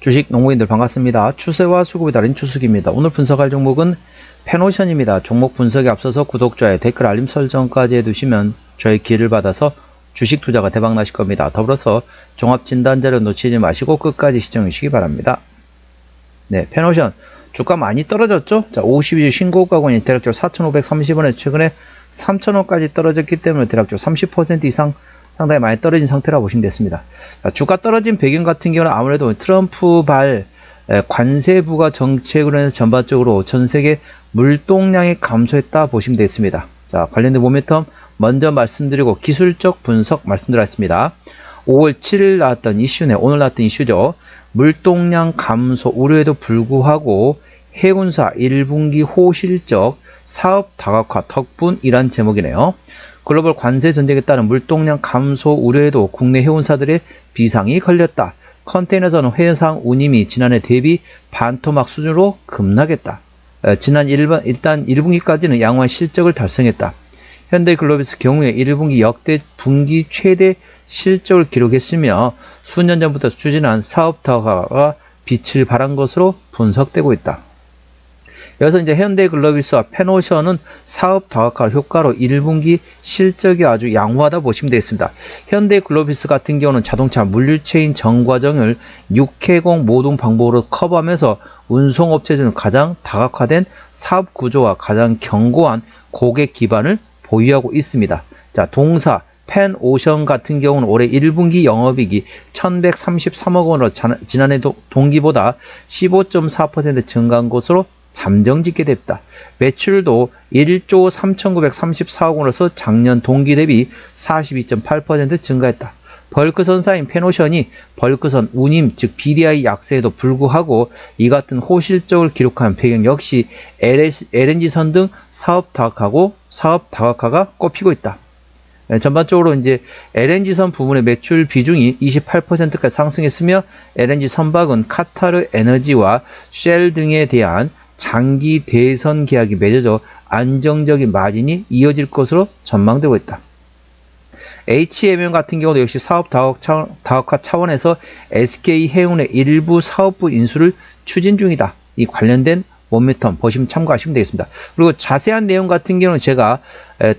주식 농구인들 반갑습니다. 추세와 수급이 다른 추석입니다. 오늘 분석할 종목은 페노션입니다. 종목 분석에 앞서서 구독자의 댓글 알림 설정까지 해두시면 저의 기회를 받아서 주식 투자가 대박 나실 겁니다. 더불어서 종합 진단 자료 놓치지 마시고 끝까지 시청해 주시기 바랍니다. 네, 페노션 주가 많이 떨어졌죠? 자, 52주 신고가권이 대략적으로 4,530원에 최근에 3,000원까지 떨어졌기 때문에 대략적으로 30% 이상 상당히 많이 떨어진 상태라고 보시면 됐습니다. 자, 주가 떨어진 배경 같은 경우는 아무래도 트럼프발 에, 관세 부과 정책으로 인해서 전반적으로 전 세계 물동량이 감소했다 보시면 되겠습니다. 자, 관련된 모멘텀 먼저 말씀드리고 기술적 분석 말씀드렸습니다. 5월 7일 나왔던 이슈네, 오늘 나왔던 이슈죠. 물동량 감소 우려에도 불구하고 해운사 1분기 호실적 사업 다각화 덕분이란 제목이네요. 글로벌 관세 전쟁에 따른 물동량 감소 우려에도 국내 해운사들의 비상이 걸렸다. 컨테이너선 회상 운임이 지난해 대비 반토막 수준으로 급락했다. 에, 지난 1번, 일단 1분기까지는 양호한 실적을 달성했다. 현대글로비스 경우에 1분기 역대 분기 최대 실적을 기록했으며 수년 전부터 추진한 사업 다각화가 빛을 발한 것으로 분석되고 있다. 여기서 이제 현대 글로비스와 페노션은 사업 다각화 효과로 1분기 실적이 아주 양호하다 보시면 되겠습니다. 현대 글로비스 같은 경우는 자동차 물류체인 전 과정을 육해공 모든 방법으로 커버하면서 운송업체 중 가장 다각화된 사업 구조와 가장 견고한 고객 기반을 보유하고 있습니다. 자, 동사 펜오션 같은 경우는 올해 1분기 영업이익이 1133억 원으로 지난해 동기보다 15.4% 증가한 것으로 잠정짓게 됐다. 매출도 1조 3,934억 원으로서 작년 동기 대비 42.8% 증가했다. 벌크선사인 페노션이 벌크선 운임 즉 BDI 약세에도 불구하고 이 같은 호실적을 기록한 배경 역시 LNG선 등 사업 다각하고 사업 다각화가 꼽히고 있다. 네, 전반적으로 이제 LNG선 부분의 매출 비중이 28%까지 상승했으며 LNG 선박은 카타르 에너지와 쉘 등에 대한 장기 대선 계약이 맺어져 안정적인 마진이 이어질 것으로 전망되고 있다. HMM 같은 경우도 역시 사업 다각화 차원에서 SK 해운의 일부 사업부 인수를 추진 중이다. 이 관련된 모멘텀 보시면 참고하시면 되겠습니다. 그리고 자세한 내용 같은 경우는 제가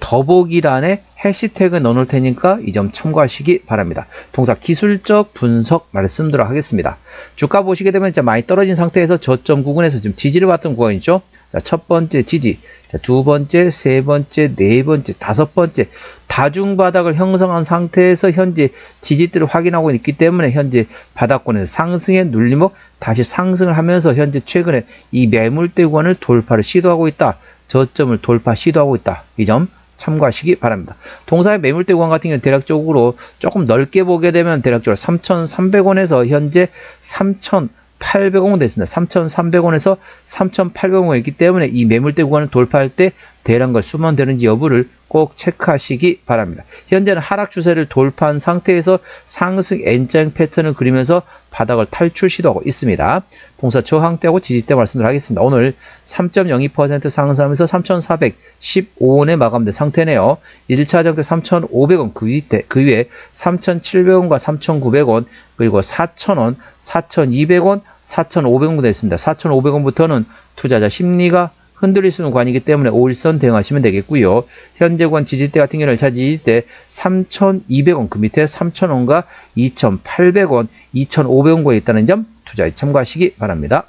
더보기란에 해시태그 넣어놓을 테니까 이 점 참고하시기 바랍니다. 동사 기술적 분석 말씀드리도록 하겠습니다. 주가 보시게 되면 이제 많이 떨어진 상태에서 저점 구간에서 지금 지지를 받던 구간이죠. 자, 첫 번째 지지, 자, 두 번째, 세 번째, 네 번째, 다섯 번째 다중 바닥을 형성한 상태에서 현재 지지대를 확인하고 있기 때문에 현재 바닥권에서 상승의 눌림목 다시 상승을 하면서 현재 최근에 이 매물대 구간을 돌파를 시도하고 있다. 저점을 돌파 시도하고 있다. 이 점 참고하시기 바랍니다. 동사의 매물대 구간 같은 경우는 대략적으로 조금 넓게 보게 되면 대략적으로 3,300원에서 현재 3,800원 됐습니다. 3,300원에서 3,800원 있기 때문에 이 매물대 구간을 돌파할 때 대량과 수만 되는지 여부를 꼭 체크하시기 바랍니다. 현재는 하락 추세를 돌파한 상태에서 상승 N자형 패턴을 그리면서 바닥을 탈출 시도하고 있습니다. 동사 저항대하고 지지대 말씀을 하겠습니다. 오늘 3.02% 상승하면서 3,415원에 마감된 상태네요. 1차 정대 3,500원 그 위에, 그 위에 3,700원과 3,900원 그리고 4,000원, 4,200원, 4,500원 됐습니다. 4,500원부터는 투자자 심리가 흔들릴 수 있는 구간이기 때문에 5일선 대응하시면 되겠고요. 현재 구간 지지대 같은 경우는 차 지지대 3,200원 그 밑에 3,000원과 2,800원, 2,500원 구에 있다는 점 투자에 참고하시기 바랍니다.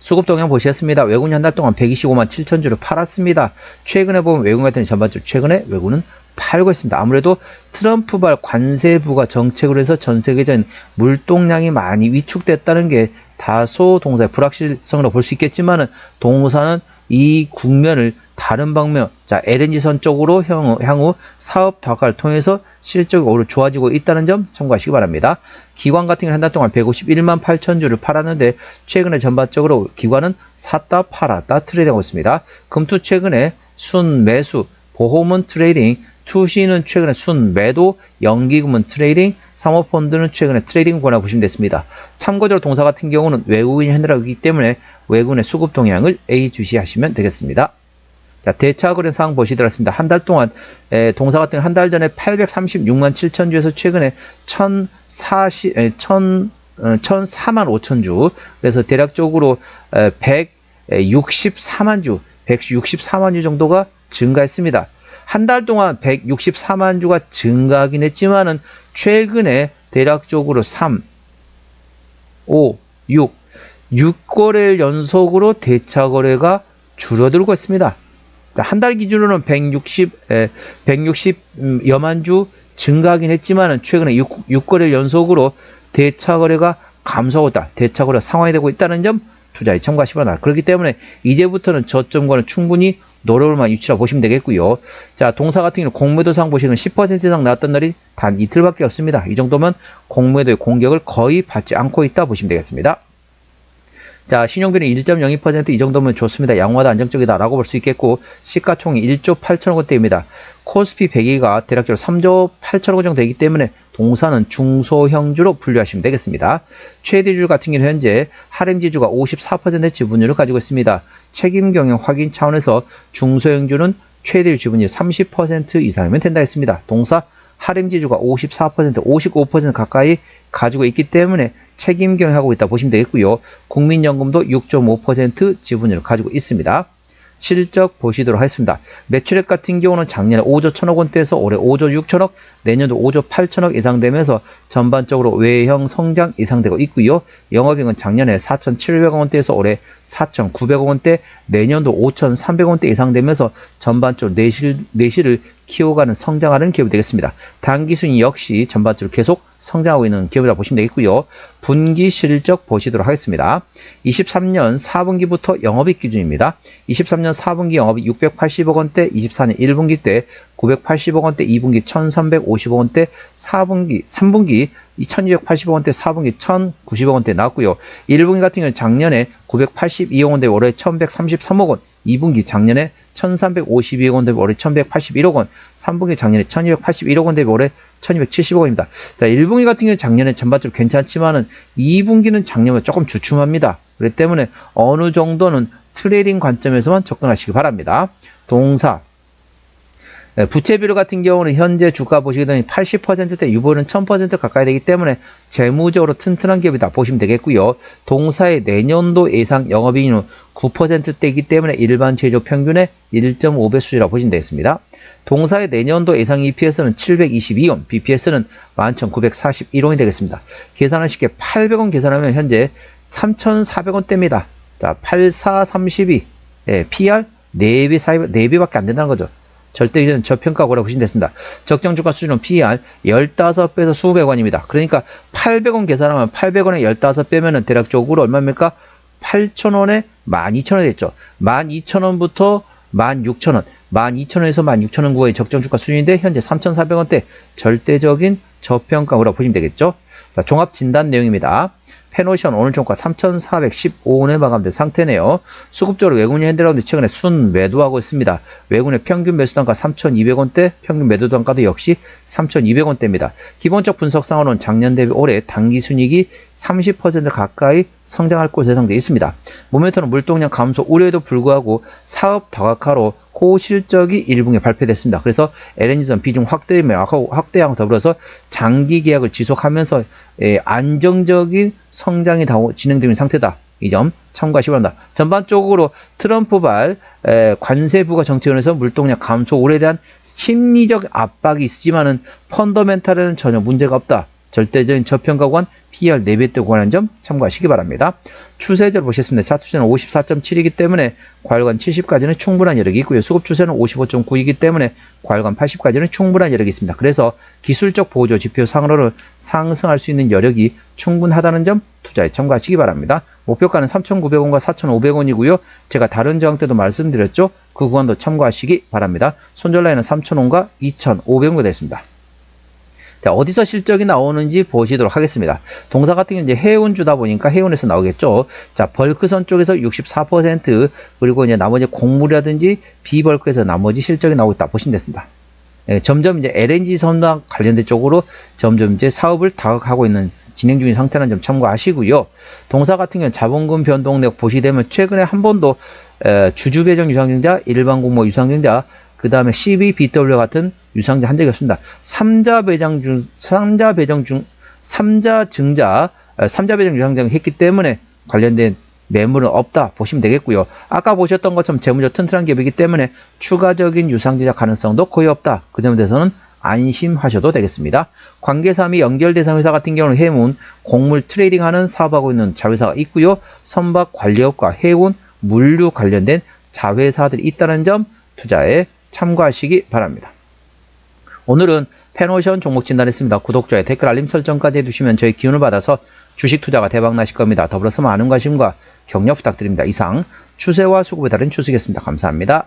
수급 동향 보셨습니다. 외국인 한달 동안 125만 7천 주를 팔았습니다. 최근에 보면 외국인 같은 전반적으로 최근에 외국은 팔고 있습니다. 아무래도 트럼프발 관세부가 정책으로 해서 전 세계적인 물동량이 많이 위축됐다는 게 다소 동사의 불확실성으로 볼 수 있겠지만은 동사는 이 국면을 다른 방면, 자 LNG선 쪽으로 향후, 향후 사업 다각화를 통해서 실적이 오히려 좋아지고 있다는 점 참고하시기 바랍니다. 기관 같은 경우는 한달 동안 151만 8천 주를 팔았는데 최근에 전반적으로 기관은 샀다 팔았다 트레이딩하고 있습니다. 금투 최근에 순 매수, 보험은 트레이딩, 투시는 최근에 순 매도, 연기금은 트레이딩, 사모펀드는 최근에 트레이딩 권하 보시면 됐습니다. 참고적으로 동사 같은 경우는 외국인이 핸들하기 때문에 외국인의 수급 동향을 A 주시하시면 되겠습니다. 자, 대차 거래 상황 보시더라습니다. 한 달 동안 에, 동사 같은 한 달 전에 836만 7천 주에서 최근에 1040, 에, 1000 어, 1004만 5천 주. 그래서 대략적으로 164만 주, 164만 주 정도가 증가했습니다. 한 달 동안 164만 주가 증가하긴 했지만은 최근에 대략적으로 3, 5, 6, 6거래일 연속으로 대차 거래가 줄어들고 있습니다. 한 달 기준으로는 160, 160여만 주 증가하긴 했지만은 최근에 6, 6거래일 연속으로 대차 거래가 감소하고 있다. 대차 거래 상황이 되고 있다는 점 투자에 바랍니다. 그렇기 때문에 이제부터는 저점과는 충분히 노려볼 만한 위치라 보시면 되겠고요. 자, 동사 같은 경우는 공매도상 보시면 10% 이상 나왔던 날이 단 이틀밖에 없습니다. 이 정도면 공매도의 공격을 거의 받지 않고 있다 보시면 되겠습니다. 자, 신용비는 1.02%이 정도면 좋습니다. 양호하다 안정적이다라고 볼 수 있겠고 시가총이 1조 8천억 원대입니다. 코스피 100위가 대략적으로 3조 8천억 원 정도 되기 때문에 동사는 중소형주로 분류하시면 되겠습니다. 최대주 같은 경우는 현재 하렘지주가 54%의 지분율을 가지고 있습니다. 책임 경영 확인 차원에서 중소형주는 최대 지분율 30% 이상이면 된다 했습니다. 동사 하렘지주가 54%, 55% 가까이 가지고 있기 때문에 책임 경영하고 있다 보시면 되겠고요. 국민연금도 6.5% 지분율을 가지고 있습니다. 실적 보시도록 하겠습니다. 매출액 같은 경우는 작년에 5조 1천억 원대에서 올해 5조 6천억, 내년도 5조 8천억 예상되면서 전반적으로 외형 성장 예상되고 있고요. 영업이익은 작년에 4,700억 원대에서 올해 4,900억 원대, 내년도 5,300억 원대 예상되면서 전반적으로 내실, 내실을 키워가는 성장하는 기업이 되겠습니다. 단기 순위 역시 전반적으로 계속 성장하고 있는 기업이라 보시면 되겠고요. 분기 실적 보시도록 하겠습니다. 23년 4분기부터 영업이익 기준입니다. 23년 4분기 영업이 680억 원대, 24년 1분기 때 980억 원대, 2분기 1350억 원대, 4분기, 3분기 2280억 원대, 4분기 1090억 원대 나왔고요. 1분기 같은 경우는 작년에 982억 원대, 올해 1133억 원, 2분기 작년에 1352억 원 대비 올해 1181억 원, 3분기 작년에 1281억 원 대비 올해 1270억 원입니다. 자, 1분기 같은 경우는 작년에 전반적으로 괜찮지만은 2분기는 작년보다 조금 주춤합니다. 그렇기 때문에 어느 정도는 트레이딩 관점에서만 접근하시기 바랍니다. 동사, 네, 부채 비율 같은 경우는 현재 주가 보시게 되면 80%대 유보는 1000% 가까이 되기 때문에 재무적으로 튼튼한 기업이다 보시면 되겠고요. 동사의 내년도 예상 영업이익은 9%대이기 때문에 일반 제조 평균의 1.5배 수준이라고 보시면 되겠습니다. 동사의 내년도 예상 EPS는 722원, BPS는 11,941원이 되겠습니다. 계산을 쉽게 800원 계산하면 현재 3,400원대입니다. 자, 8432, 예, PR 4배, 4배밖에 안 된다는 거죠. 절대적인 저평가고라고 보시면 됐습니다. 적정 주가 수준은 PER 15배에서 수백 원입니다. 그러니까 800원 계산하면 800원에 15배면은 대략적으로 얼마입니까? 8,000원에 12,000원 됐죠. 12,000원부터 16,000원, 12,000원에서 16,000원 구간이 적정 주가 수준인데 현재 3,400원대 절대적인 저평가고라고 보시면 되겠죠. 자, 종합 진단 내용입니다. 페노션 오늘 종가 3,415원에 마감된 상태네요. 수급적으로 외국인 핸드라운드 최근에 순 매도하고 있습니다. 외국인의 평균 매수 단가 3,200원대, 평균 매도 단가도 역시 3,200원대입니다. 기본적 분석상으로는 작년 대비 올해 단기 순이익이 30% 가까이 성장할 것으로 예상되어 있습니다. 모멘텀은 물동량 감소 우려에도 불구하고 사업 다각화로 고실적이 1분기에 발표됐습니다. 그래서 LNG선 비중 확대, 확대하고 더불어서 장기 계약을 지속하면서 예, 안정적인 성장이 진행되는 상태다. 이 점 참고하시기 바랍니다. 전반적으로 트럼프발 관세 부과 정책원에서 물동량 감소 우려에 대한 심리적 압박이 있지만은 펀더멘탈에는 전혀 문제가 없다. 절대적인 저평가관 PR 4배 때 관한 점 참고하시기 바랍니다. 추세대로 보셨습니다. 차투세는 54.7이기 때문에 과열관 70까지는 충분한 여력이 있고요. 수급 추세는 55.9이기 때문에 과열관 80까지는 충분한 여력이 있습니다. 그래서 기술적 보조 지표 상으로는 상승할 수 있는 여력이 충분하다는 점 투자에 참고하시기 바랍니다. 목표가는 3,900원과 4,500원이고요. 제가 다른 저항 때도 말씀드렸죠. 그 구간도 참고하시기 바랍니다. 손절 라인은 3,000원과 2,500원가 됐습니다. 자, 어디서 실적이 나오는지 보시도록 하겠습니다. 동사 같은 경우는 해운주다 보니까 해운에서 나오겠죠. 자, 벌크선 쪽에서 64% 그리고 이제 나머지 곡물이라든지 비벌크에서 나머지 실적이 나오고 있다 보시면 됐습니다. 예, 점점 이제 LNG 선과 관련된 쪽으로 점점 이제 사업을 다각하고 있는 진행 중인 상태라는 점 참고하시고요. 동사 같은 경우는 자본금 변동 내역 보시게 되면 최근에 한 번도 에, 주주 배정 유상증자, 일반 공모 유상증자 그 다음에 CBBW 같은 유상자 한 적이 없습니다. 3자 배정 중, 3자 배정 중, 3자 증자 삼자 배정 유상증 했기 때문에 관련된 매물은 없다 보시면 되겠고요. 아까 보셨던 것처럼 재무적 튼튼한 기업이기 때문에 추가적인 유상 제작 가능성도 거의 없다. 그 점에 대해서는 안심하셔도 되겠습니다. 관계사 및 연결 대상 회사 같은 경우는 해운, 곡물 트레이딩하는 사업하고 있는 자회사가 있고요. 선박 관리업과 해운, 물류 관련된 자회사들이 있다는 점 투자에 참고하시기 바랍니다. 오늘은 페노션 종목 진단했습니다. 구독자의 댓글 알림 설정까지 해두시면 저희 기운을 받아서 주식 투자가 대박 나실 겁니다. 더불어서 많은 관심과 격려 부탁드립니다. 이상 추세와 수급에 따른 추석이었습니다. 감사합니다.